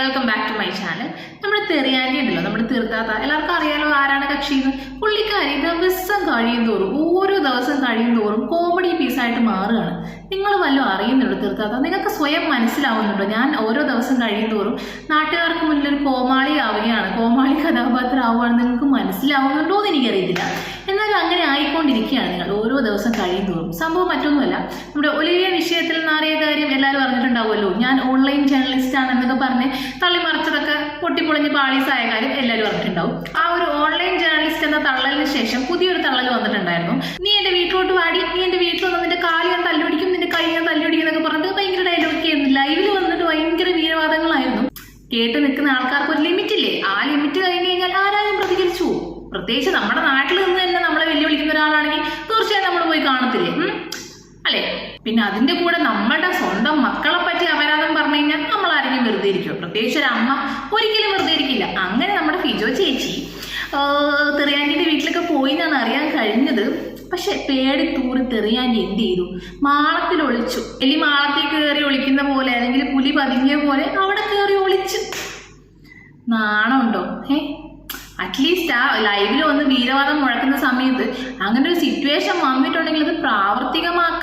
Welcome back to my channel നമ്മുടെ തെറിയാന്റെ ഉണ്ടല്ലോ നമ്മുടെ തീർത്താത്ത എല്ലാവർക്കും അറിയാലോ ആരാണ് കക്ഷി എന്ന് പുള്ളിക്കാരി ദിവസം കഴിയും തോറും ഓരോ ദിവസം കഴിയും തോറും കോമഡി പീസായിട്ട് മാറുകയാണ്. നിങ്ങൾ വല്ലതും അറിയുന്നുണ്ടോ തീർത്താത്ത നിങ്ങൾക്ക് സ്വയം മനസ്സിലാവുന്നുണ്ടോ? ഞാൻ ഓരോ ദിവസം കഴിയും തോറും നാട്ടുകാർക്ക് മുന്നിൽ ഒരു കോമാളി ആവുകയാണ്. കോമാളി കഥാപാത്രം ആവുകയാണ് നിങ്ങൾക്ക് മനസ്സിലാവുന്നുണ്ടോ എന്ന് എനിക്കറിയില്ല എന്നാലും അങ്ങനെ ആയിക്കൊണ്ടിരിക്കുകയാണ് നിങ്ങൾ ഓരോ ദിവസം കഴിയും തോറും. സംഭവം മറ്റൊന്നുമല്ല. നമ്മുടെ ഒലിവിയ വിഷയത്തിൽ നാറിയ കാര്യം ഓൺലൈൻ ജേർണലിസ്റ്റ് ആണ് എന്നൊക്കെ പറഞ്ഞ് തള്ളിമറിച്ചതൊക്കെ പൊട്ടിപ്പൊളിഞ്ഞ് പാളീസായ കാര്യം എല്ലാവരും അറിഞ്ഞിട്ടുണ്ടാവും. ആ ഒരു ഓൺലൈൻ ജേർണലിസ്റ്റ് എന്ന തള്ളലിന് ശേഷം പുതിയൊരു തള്ളൽ വന്നിട്ടുണ്ടായിരുന്നു. നീ എന്റെ വീട്ടിലോട്ട് വാടി നീ എന്റെ വീട്ടിൽ വന്ന് നിന്റെ കാൽ ഞാൻ തല്ലുപിടിക്കും നിന്റെ കൈ ഞാൻ തല്ലുപിടിക്കും എന്നൊക്കെ പറഞ്ഞിട്ട് ഭയങ്കര ഡയലോഗ് ആയിരുന്നു. ലൈവിൽ വന്നിട്ട് ഭയങ്കര വീരവാദങ്ങളായിരുന്നു. കേട്ട് നിൽക്കുന്ന ആൾക്കാർക്ക് ഒരു ലിമിറ്റ് ഇല്ലേ? ആ ലിമിറ്റ് കഴിഞ്ഞ് കഴിഞ്ഞാൽ ആരാരും പ്രതികരിച്ചു. പ്രത്യേകിച്ച് നമ്മുടെ നാട്ടിൽ നിന്ന് തന്നെ നമ്മളെ വെല്ലുവിളിക്കുന്ന ഒരാളാണെങ്കിൽ തീർച്ചയായും നമ്മൾ പോയി കാണത്തില്ലേ? അല്ലേ പിന്നെ അതിന്റെ കൂടെ നമ്മളുടെ സ്വന്തം മക്കളെ പറ്റി അപരാധം പറഞ്ഞു കഴിഞ്ഞാൽ നമ്മൾ ആരെങ്കിലും വെറുതെ ഇരിക്കുമോ പ്രത്യേകിച്ച് ഒരു അമ്മ ഒരിക്കലും വെറുതെ ഇരിക്കില്ല. അങ്ങനെ നമ്മുടെ ഫിജോ ചേച്ചി തെറിയാന്റെ വീട്ടിലൊക്കെ പോയി എന്നാണ് അറിയാൻ കഴിഞ്ഞത്. പക്ഷെ പേടി തൂറി തെറിയാൻ എന്ത് ചെയ്തു? മാളത്തിൽ ഒളിച്ചു. എലി മാളത്തിൽ കയറി ഒളിക്കുന്ന പോലെ അല്ലെങ്കിൽ പുലി പതുങ്ങിയ പോലെ അവിടെ കയറി ഒളിച്ചു. നാണമുണ്ടോ? ഏ അറ്റ്ലീസ്റ്റ് ആ ലൈവിൽ വന്ന് വീരവാദം മുഴക്കുന്ന സമയത്ത് അങ്ങനെ ഒരു സിറ്റുവേഷൻ വന്നിട്ടുണ്ടെങ്കിൽ അത് പ്രാവർത്തികമാക്കാനുള്ള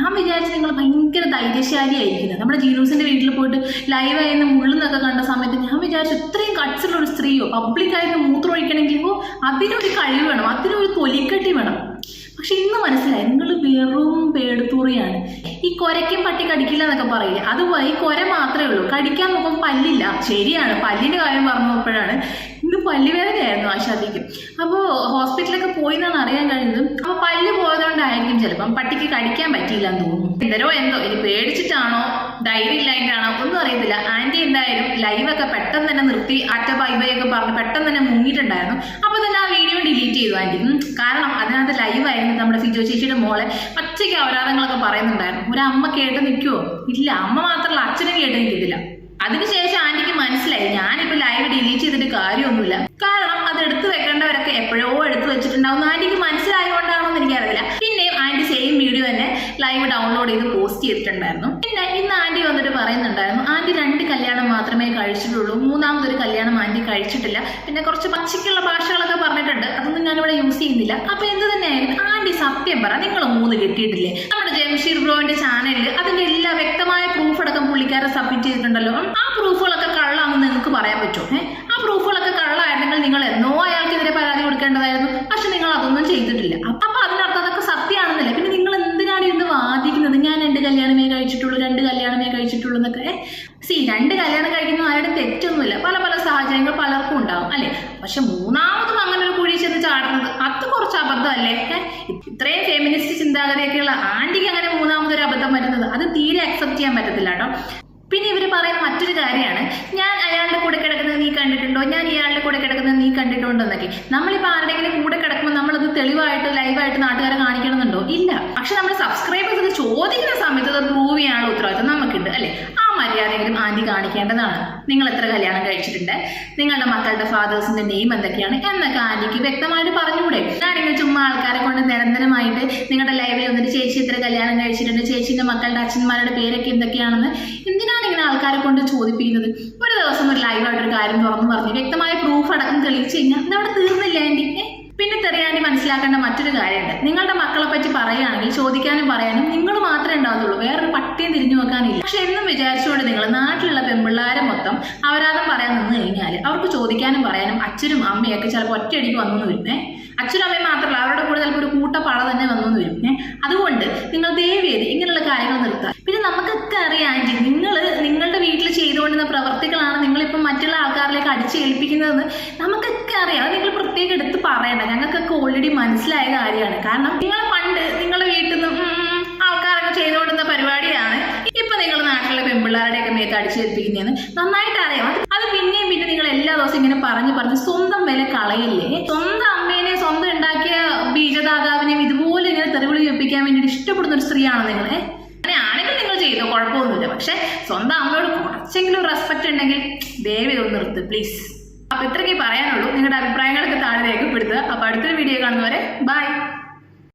ഞാൻ വിചാരിച്ചു നിങ്ങൾ ഭയങ്കര ധൈര്യശാലിയായിരിക്കുന്നത് നമ്മുടെ ജീനൂസിന്റെ വീട്ടിൽ പോയിട്ട് ലൈവായിരുന്ന മുള്ളുന്നൊക്കെ കണ്ട സമയത്ത് ഞാൻ വിചാരിച്ചു ഇത്രയും കട്സുള്ള ഒരു സ്ത്രീയോ പബ്ലിക്കായിട്ട് മൂത്രം ഒഴിക്കണമെങ്കിൽ അതിനൊരു കഴിവ് വേണം അതിനൊരു തൊലിക്കട്ടി വേണം. പക്ഷെ ഇന്ന് മനസ്സിലായി നിങ്ങൾ വെറും പേടുത്തൂറിയാണ്. കൊരയ്ക്കും പട്ടി കടിക്കില്ല എന്നൊക്കെ പറയില്ലേ? അതുപോലെ ഈ കൊര മാത്രമേ ഉള്ളൂ. കടിക്കാൻ നോക്കും പല്ലില്ല. ശരിയാണ്. പല്ലിന്റെ കാര്യം പറഞ്ഞപ്പോഴാണ് ഇന്ന് പല്ലുവേദനയായിരുന്നു ആശാദിക്ക് അപ്പോൾ ഹോസ്പിറ്റലൊക്കെ പോയി എന്നാണ് അറിയാൻ കഴിഞ്ഞത്. അപ്പോൾ പല്ല് പോയതുകൊണ്ടായിരിക്കും ചിലപ്പം പട്ടിക്ക് കടിക്കാൻ പറ്റിയില്ല എന്ന് തോന്നുന്നു. എന്തരോ എന്തോ. ഇനി പേടിച്ചിട്ടാണോ? ധൈര്യം ഇല്ലായിട്ടാണോ ഒന്നും അറിയത്തില്ല. ആന്റി എന്തായാലും ലൈവൊക്കെ പെട്ടെന്ന് തന്നെ നിർത്തി അറ്റ ബൈ ബൈ ഒക്കെ പറഞ്ഞ് പെട്ടെന്ന് തന്നെ മുങ്ങിയിട്ടുണ്ടായിരുന്നു. അപ്പോൾ തന്നെ ആ വീഡിയോ ഡിലീറ്റ് ചെയ്തു ആന്റി. കാരണം അതിനകത്ത് ലൈവായിരുന്നു നമ്മുടെ ഫിജോ ചേച്ചിയുടെ മോളെ. പച്ചയ്ക്ക് അപരാധങ്ങളൊക്കെ പറയുന്നുണ്ടായിരുന്നു. ഒരു അമ്മ കേട്ട് നിൽക്കുവോ? ഇല്ല അമ്മ മാത്രമല്ല അച്ഛനും കേട്ട് നിൽക്കത്തില്ല. അതിനുശേഷം ആന്റിക്ക് മനസ്സിലായി. ഞാനിപ്പോ ലൈവ് ഡിലീറ്റ് ചെയ്തിട്ട് കാര്യമൊന്നുമില്ല കാരണം അത് എടുത്തു വെക്കേണ്ടവരൊക്കെ എപ്പോഴോ എടുത്തു വെച്ചിട്ടുണ്ടാവും ആന്റിക്ക് മനസ്സിലായതുകൊണ്ടാണോ എന്ന് എനിക്കറിയില്ല പിന്നെയും ആന്റി സെയിം വീഡിയോ തന്നെ ലൈവ് ഇത് പോസ്റ്റ് ചെയ്തിട്ടുണ്ടായിരുന്നു. പിന്നെ ഇന്ന് ആന്റി വന്നിട്ട് പറയുന്നുണ്ടായിരുന്നു ആന്റി രണ്ട് കല്യാണം മാത്രമേ കഴിച്ചിട്ടുള്ളൂ. മൂന്നാമതൊരു കല്യാണം ആന്റി കഴിച്ചിട്ടില്ല. പിന്നെ കുറച്ച് പച്ചയ്ക്കുള്ള ഭാഷകളൊക്കെ പറഞ്ഞിട്ടുണ്ട്. അതൊന്നും ഞാനിവിടെ യൂസ് ചെയ്യുന്നില്ല. അപ്പൊ എന്ത് തന്നെയായാലും ആന്റി സത്യം പറ നിങ്ങൾ മൂന്ന് കിട്ടിയിട്ടില്ലേ? നമ്മുടെ ജംഷീർ ബ്രോന്റെ ചാനലിൽ അതിന്റെ എല്ലാ വ്യക്തമായ പ്രൂഫ് അടക്കം പുള്ളിക്കാരെ സബ്മിറ്റ് ചെയ്തിട്ടുണ്ടല്ലോ. ആ പ്രൂഫുകളൊക്കെ കള്ളാണെന്ന് നിങ്ങൾക്ക് പറയാൻ പറ്റുമോ ആ പ്രൂഫുകളൊക്കെ കള്ളായിരുന്നെങ്കിൽ നിങ്ങൾ എന്നോ അയാൾക്കെതിരെ പരാതി കൊടുക്കേണ്ടതായിരുന്നു പക്ഷെ നിങ്ങൾ അതൊന്നും ചെയ്തിട്ടില്ല അപ്പൊ അപ്പൊ അതിനർത്ഥം അതൊക്കെ സത്യമാണെന്നല്ലേ പിന്നെ നിങ്ങൾ എന്തിനാണ് ഇരുന്ന് വാദിക്കുന്നത് ഞാൻ രണ്ട് കല്യാണമേ കഴിച്ചിട്ടുള്ളൂ രണ്ട് കഴിച്ചിട്ടുള്ളൂ എന്നൊക്കെ സി രണ്ട് കല്യാണം കഴിക്കുന്ന ആരുടെ തെറ്റൊന്നുമില്ല. പല പല സാഹചര്യങ്ങൾ പലർക്കും ഉണ്ടാവും അല്ലെ? പക്ഷെ മൂന്നാമതും അങ്ങനെ ഒരു കുഴി ചെന്ന് ചാടുന്നത് അത് കുറച്ച് അബദ്ധമല്ലേ? ഇത്രയും ഫെമിനിസ്റ്റ് ചിന്താഗതിയൊക്കെയുള്ള ആന്റിക്ക് അങ്ങനെ മൂന്നാമതൊരു അബദ്ധം പറ്റുന്നത് അത് തീരെ അക്സെപ്റ്റ് ചെയ്യാൻ പറ്റത്തില്ല കേട്ടോ. പിന്നെ ഇവർ പറയുന്ന മറ്റൊരു കാര്യമാണ് ഞാൻ അയാളുടെ കൂടെ കിടക്കുന്നത് നീ കണ്ടിട്ടുണ്ടോ? ഞാൻ ഇയാളുടെ കൂടെ കിടക്കുന്നത് നീ കണ്ടിട്ടുണ്ടോ എന്നൊക്കെ. നമ്മളിപ്പോൾ ആരുടെങ്കിലും കൂടെ കിടക്കുമ്പോൾ നമ്മളത് തെളിവായിട്ട് ലൈവായിട്ട് നാട്ടുകാരെ കാണിക്കണമെന്നുണ്ടോ? ഇല്ല. പക്ഷെ നമ്മൾ സബ്സ്ക്രൈബേഴ്സ് ചോദിക്കുന്ന സമയത്ത് അത് പ്രൂവ് ചെയ്യാനുള്ള ഉത്തരവാദിത്വം നമുക്കുണ്ട് അല്ലേ? ആ മര്യാദയെങ്കിലും ആദ്യം കാണിക്കേണ്ടതാണ്. നിങ്ങൾ എത്ര കല്യാണം കഴിച്ചിട്ടുണ്ട്? നിങ്ങളുടെ മക്കളുടെ ഫാദേഴ്സിന്റെ നെയിം എന്തൊക്കെയാണ്? എന്നൊക്കെ ആന്റിക്ക് വ്യക്തമായിട്ട് പറഞ്ഞുകൂടെ? ഞാനിങ്ങനെ ചുമ്മാ ആൾക്കാരെ കൊണ്ട് നിരന്തരമായിട്ട് നിങ്ങളുടെ ലൈവിൽ വന്നിട്ട് ചേച്ചി എത്ര കല്യാണം കഴിച്ചിട്ടുണ്ട് ചേച്ചിന്റെ മക്കളുടെ അച്ഛന്മാരുടെ പേരൊക്കെ എന്തൊക്കെയാണെന്ന് എന്തിനാണ് ഇങ്ങനെ ആൾക്കാരെ കൊണ്ട് ചോദിപ്പിക്കുന്നത്? ഒരു ദിവസം ഒരു ലൈവായിട്ട് ഒരു കാര്യം തുറന്നു പറഞ്ഞ് വ്യക്തമായ പ്രൂഫ് അടക്കം തെളിയിച്ചു കഴിഞ്ഞാൽ അതവിടെ തീർന്നില്ല ആന്റി. തെറിയാണ്ടി മനസ്സിലാക്കേണ്ട മറ്റൊരു കാര്യമുണ്ട്. നിങ്ങളുടെ മക്കളെ പറ്റി പറയുകയാണെങ്കിൽ ചോദിക്കാനും പറയാനും നിങ്ങൾ മാത്രമേ ഉണ്ടാവത്തുള്ളൂ വേറൊരു പട്ടിയും തിരിഞ്ഞു നോക്കാനില്ല. പക്ഷെ എന്നും വിചാരിച്ചുകൊണ്ട് നിങ്ങൾ നാട്ടിലുള്ള പെൺപിള്ളേരെ മൊത്തം അവരാദം പറയാൻ നിന്ന് കഴിഞ്ഞാൽ അവർക്ക് ചോദിക്കാനും പറയാനും അച്ഛനും അമ്മയൊക്കെ ചിലപ്പോൾ ഒറ്റയടിക്ക് വന്നു വരുന്നേ. അച്ഛനും അമ്മയും മാത്രമല്ല അവരുടെ കൂടെ ചിലപ്പോൾ ഒരു കൂട്ടപ്പാള തന്നെ വന്നു വരുന്നേ. അതുകൊണ്ട് നിങ്ങൾ ദയവേത് ഇങ്ങനെയുള്ള കാര്യങ്ങൾ നിർത്തുക പിന്നെ നമുക്കൊക്കെ അറിയാം ആന്റി നിങ്ങൾ നിങ്ങളുടെ വീട്ടിൽ ചെയ്തുകൊണ്ടിരുന്ന പ്രവർത്തികളാണ് നിങ്ങളിപ്പം മറ്റുള്ള ആൾക്കാരിലേക്ക് അടിച്ചേൽപ്പിക്കുന്നതെന്ന് നമുക്കൊക്കെ അറിയാം. അത് നിങ്ങൾ പ്രത്യേകം എടുത്ത് പറയണ്ട. ഞങ്ങൾക്കൊക്കെ ഓൾറെഡി മനസ്സിലായ കാര്യമാണ്. കാരണം നിങ്ങൾ പണ്ട് നിങ്ങളുടെ വീട്ടിൽ നിന്ന് ആൾക്കാരൊക്കെ ചെയ്തുകൊണ്ടിരുന്ന പരിപാടിയാണ് ഇപ്പൊ നിങ്ങൾ നാട്ടിലെ പെൺപിള്ളേരുടെയൊക്കെ മേത്ത് അടിച്ചേൽപ്പിക്കുന്നതെന്ന് നന്നായിട്ട് അറിയാം. അത് അത് പിന്നെയും പിന്നെ നിങ്ങൾ എല്ലാ ദിവസവും ഇങ്ങനെ പറഞ്ഞു പറഞ്ഞ് സ്വന്തം വില കളയില്ലേ? സ്വന്തം അമ്മേനെ സ്വന്തം ഉണ്ടാക്കിയ ബീജദാതാവിനെയും ഇതുപോലെ ഇങ്ങനെ തെറിവിളി കേൾപ്പിക്കാൻ വേണ്ടിയിട്ട് ഇഷ്ടപ്പെടുന്ന ഒരു സ്ത്രീയാണോ നിങ്ങളെ? അങ്ങനെ ആണെങ്കിൽ നിങ്ങൾ ചെയ്തോ? കുഴപ്പമൊന്നുമില്ല. പക്ഷെ സ്വന്തം അമ്മയോട് കുറച്ചെങ്കിലും റെസ്പെക്ട് ഉണ്ടെങ്കിൽ ദയവ് ഇതൊന്ന് നിർത്ത് പ്ലീസ് അപ്പൊ ഇത്രയ്ക്ക് പറയാനുള്ളൂ. നിങ്ങളുടെ അഭിപ്രായങ്ങളൊക്കെ താഴെ രേഖപ്പെടുത്തുക. അപ്പൊ അടുത്തൊരു വീഡിയോ കാണുന്നവരെ ബൈ